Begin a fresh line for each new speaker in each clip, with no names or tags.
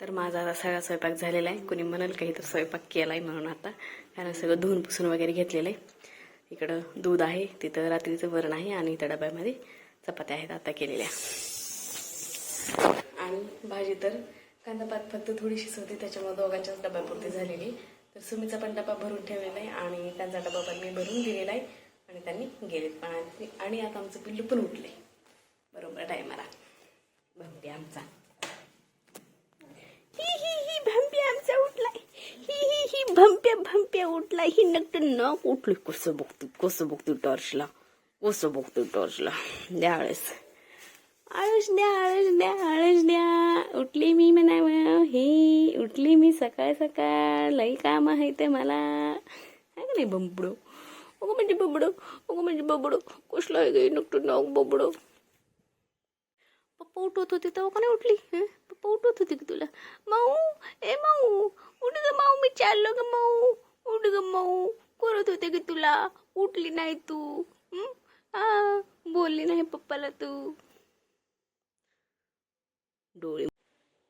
तर माझा आता सगळा स्वयंपाक झालेला आहे. कोणी म्हणाल काही तर स्वयंपाक केला आहे म्हणून आता. कारण सगळं धुवून पुसून वगैरे घेतलेलं आहे. इकडं दूध आहे तिथं रात्रीचं वरण आहे आणि इथं डब्यामध्ये चपात्या आहेत आता केलेल्या. आणि भाजी तर कांदापात फक्त थोडीशीच होती त्याच्यामुळे दोघांच्याच डब्यापुरती झालेली तर सुमीचा पण डबा भरून ठेवलेला आहे आणि त्यांचा डबा पण मी भरून दिलेला आहे आणि त्यांनी गेलेत पण आणि- आता आमचं पिल्लू पण उठले बरोबर टायमाला. बघते आमचा ही ही ही भंप्या आमचा उठलाय ही भंप्या भंप्या उठला. ही नक्ट न उठली. कसं बघतो कसं बघतो टॉर्चला कसं बघतो टॉर्चला द्या आळस आळस द्या आळस द्या आळस द्या. उठली मी म्हणावं हे उठली मी सकाळ सकाळ. लई काम आहे ते मला. आहे का नाही बंबडो? अगं म्हणजे बबडो अगं म्हणजे बबडो. कसलं आहे गे नक्ट नग बबडो? पप्पा उठवत होती तेव्हा का नाही उठली पप्पा उठवत होती की तुला? माऊ ए माऊ उठ ग माऊ मी चाललो ग माऊ उठ ग माऊ. करत होते की तुला? उठली नाही तू. हा? बोलली नाही पप्पाला तू. डोळे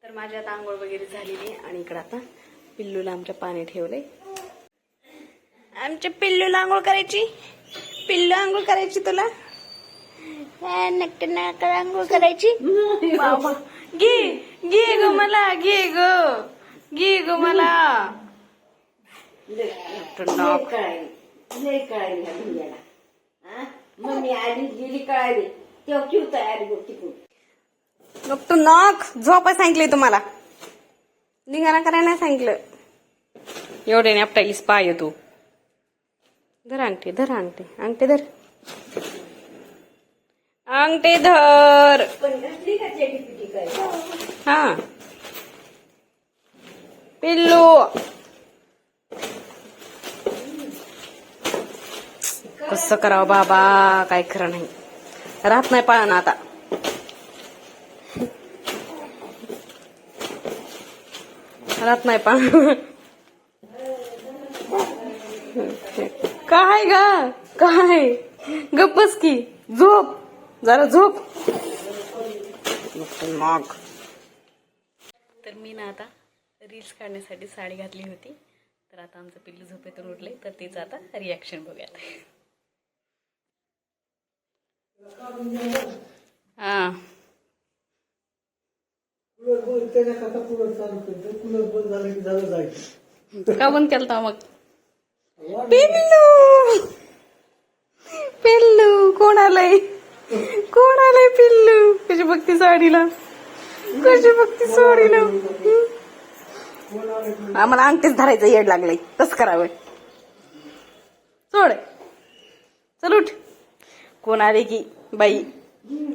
तर माझी आता आंघोळ वगैरे झालेली आहे आणि इकडं आता पिल्लूला आमच्या पाणी ठेवले आमच्या पिल्लूला आंघोळ करायची? पिल्लू आंघोळ करायची तुला? नक्की नाकाला आंघोळ करायची? बाबा. घे घे ग मला घे ग. घे ग मला. नाक.
लय कळाली ह्या भुंग्याला. हा? मम्मी आली गेली कळाली. तेव्हा क्यू तयारी होती तिकडून.
नको नाक. झोपाय सांगितले तुम्हाला. निघाला करायला नाही सांगितलं. एवढे आपटायलीस पाय तू. धर अंगठी धर अंगठी अंगठी धर. अंगठी धर. हा. पिल्लू. कसं करावं बाबा? काय खरं नाही. राहत नाही पाळणं आता. राहत नाही पाळणं. काय ग? काय? गप्पस की. झोप. जरा झोप. माग. तर मी ना आता रील्स काढण्यासाठी साडी घातली होती. तर आता आमचं पिल्लू झोपेतून उठले तर तिचं आता रिॲक्शन बघूयात. हा.
का
बंद केलता मग? पिल्लू! पिल्लू कोण आलंय? कोण आलाय पिल्लू? कशी बघती साडीला? कशी बघती साडीला? आम्हाला अंगठीच धरायचं येड लागलंय. तसं करावं. सोड. चल उठ. कोण आले की? बाई.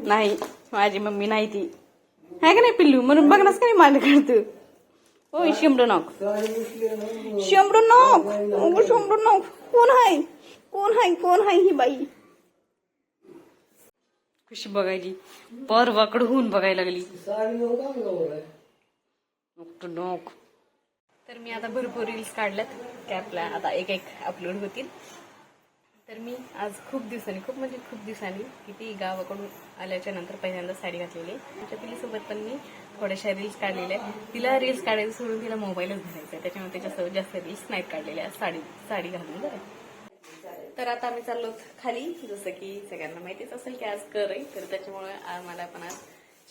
नाही. माझी मम्मी नाही ती. आहे का नाही पिल्लू? म्हणून बघणार का नाही मांड काढतो? होय शिमडो नॉक. शंभर नॉक. अगं शंभर कोण आहे कोण आहे कोण आहे ही बाई? कशी बघायची पर वाकड होऊन बघायला लागली.
साडी टू
नोक. तर मी आता भरपूर रील्स काढल्यात कॅपला आपल्या आता एक एक अपलोड होतील. तर मी आज खूप दिवसांनी खूप म्हणजे खूप दिवसांनी किती गावाकडून आल्याच्यानंतर पहिल्यांदा साडी घातलेली. आहे आमच्या पिलीसोबत पण मी थोड्याशा रील्स काढलेल्या आहेत. तिला रील्स काढायचं सोडून तिला मोबाईलच घालायचा त्याच्यामुळे त्याच्यासोबत जास्त रील्स नाहीत काढलेल्या. साडी साडी घालून बरं. तर आता आम्ही चाललो खाली. जसं की सगळ्यांना माहितीच असेल की आज कर आहे. तर त्याच्यामुळे आम्हाला पण आज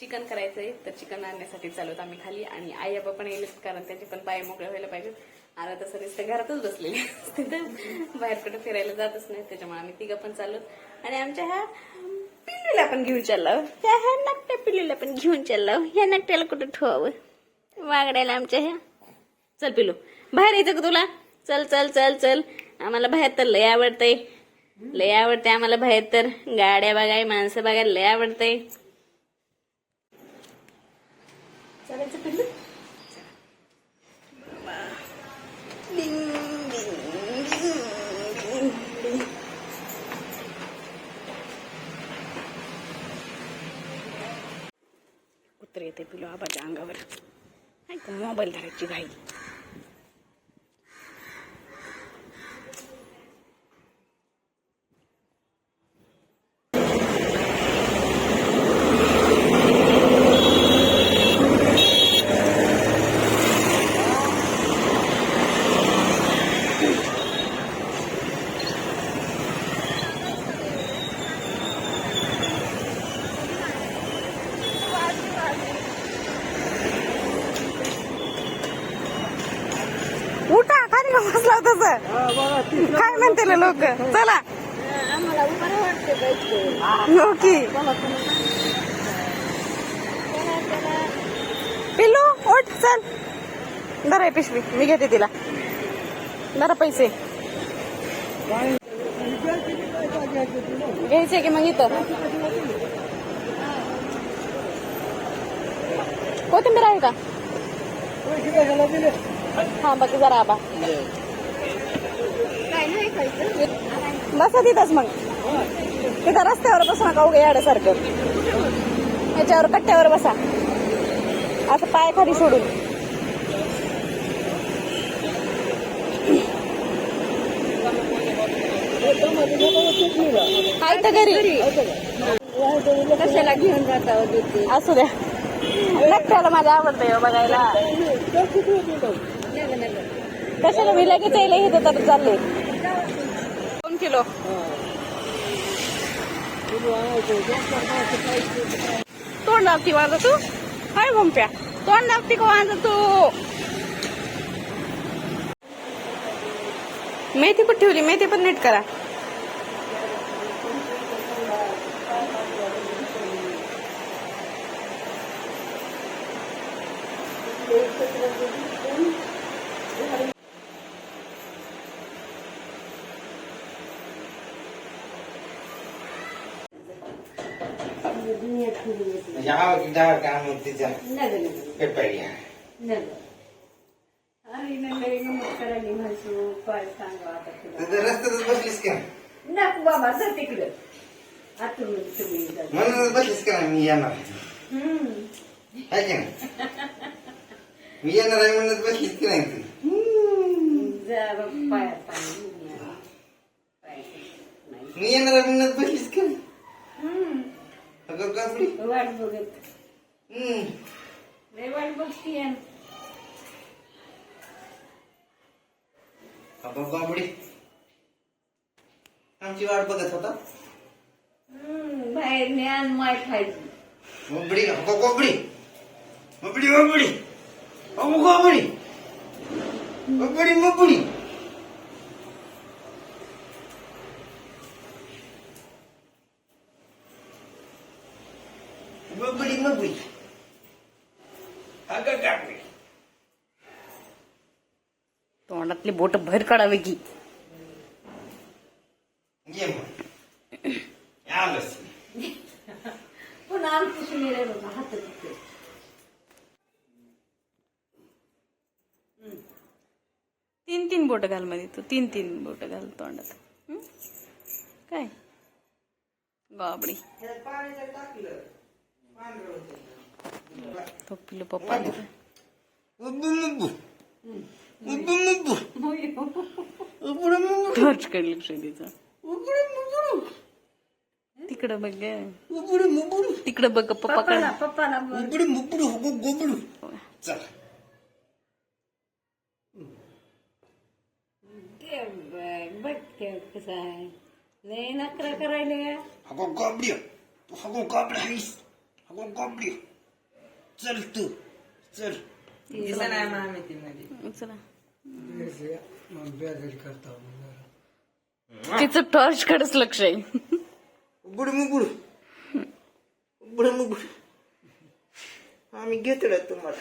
चिकन आहे. तर चिकन आणण्यासाठी चालवत आम्ही खाली. आणि आई आबा पण येईल कारण त्याचे पण पाय मोकळे व्हायला पाहिजेत. आता तसं नुसतं घरातच बसलेले असते तर बाहेर कुठे फिरायला जातच नाही. त्याच्यामुळे आम्ही तिघं पण चाललो. आणि आमच्या ह्या पिल्लीला पण घेऊन चाललो. ह्या ह्या नकट्या पिल्लीला पण घेऊन चाललो. ह्या नकट्याला कुठं ठेवावं? वागडायला आमच्या ह्या. चल पिलू बाहेर यायचं का तुला? चल चल चल चल. आम्हाला बाहेर तर लय आवडतंय. लय आवडते आम्हाला बाहेर तर. गाड्या बघाय माणसं बघायला लय आवडते चालायचं कुत्र येते पिलो आबाच्या अंगावर. ऐक मोबाईल धरायची घाई तसं काय म्हणते लोक? चला. हो की पिल्लू ओठ चल. दर पिशवी. मी घेते तिला. दरा पैसे. घ्यायचे की मग इथं? कोथिंबीर आहे का? हा बाकी जरा आबा. बसा तिथंच मग. तिथं रस्त्यावर बसू नका उगे याड्यासारखं. याच्यावर कट्ट्यावर बसा. असं पाय खाली सोडून. आहे तर घरी.
कशाला घेऊन जाता देते
असू द्या. नकट्याला माझ्या आवडतंय हो बघायला. कशाला मी लगेच यायला हे तर चालले? किलो. तोंड लावती माझं तू. काय भोंप्या तोंड लावती का माझं तू? मेथी पण ठेवली? मेथी पण नीट करा.
Thank you. काय सांगा आता तुला
तिथं रस्त्यातच बसलीस का
नको बाबा जा तिकडं आतून तुम्ही.
म्हणूनच बसलीस का मी येणार. आहे की नाही मी येणार आहे म्हणूनच बसलीस की नाही तू
जा बघ, पायात पाणी घेऊन या. पायात नाही.
मी येणार आहे म्हणूनच बसलीस का
हम्म.
अगं कापडी
वाट बघत.
हम्म.
लय वाट बघतीये
कापडी आमची वाट बघत होता.
हम्म, बाहेर ज्ञान माय खायची.
मोबडी अगं कोबडी मोबडी मोबडी अगं कोबडी मोबडी मोबडी अगं
तोंडातली बोट भर काढावी की?
ये मग. आलंच
पण आमची सुनील बघा हात तिथे
तीन तीन बोट घाल मध्ये तू तीन तीन बोट घाल तोंडात? काय? बाबडी. पप्पा
उब्बू मुब्बू
टॉर्च कडे लक्ष द्यायचं तिकडं बघ तिकडं बघ पप्पा
पप्पाला पप्पाला
चल
बघ कसं आहे लय नकरा करायला
अगो गोबडी अगो गोबडा आहेस अगो गोबडी चल तू. चल.
करता
तिचं टॉर्च कडेच लक्ष आहे.
उब्बड मुब्बड उब्बड मुब्बड आम्ही घेतलं तुम्हाला.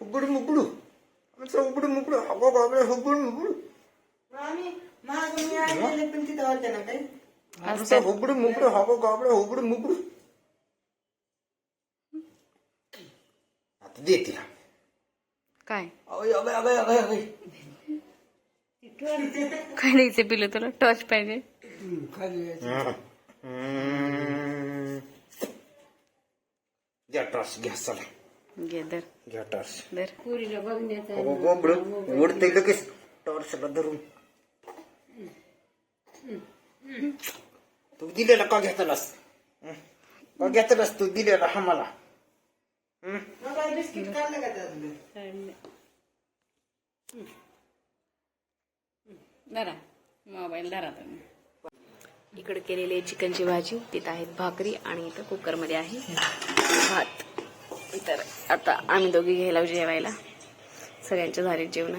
उब्बड मुब्बडू आमचं उब्बड मुब्बड अगो गोबडा उब्बड मुब्बड आम्ही माग मी पण तिथं होत्या ना काही? आमचं उब्बड मुब्बड अगो गोबडा उब्बड मुब्बड आता दे तिला
काय काय द्यायचं पिल्लू तुला? टॉर्च पाहिजे.
खाली
घ्या टॉर्च घ्या चला.
घे दर
घ्या टॉर्च
दर
पुरीला बघण्याचा
अगो ओढते लगेच टॉर्चला धरून. तू दिलेला का घेतलास? का घेतलास तू दिलेला हा मला? बिस्किट काढलं का त्यातलं?
धरा. मोबाईल धरा तुम्ही. इकडे केलेली आहे चिकनची भाजी. तिथं आहेत भाकरी आणि इथं कुकरमध्ये आहे भात. तर आता आम्ही दोघी घ्यायला जेवायला. सगळ्यांच्या झाले जेवण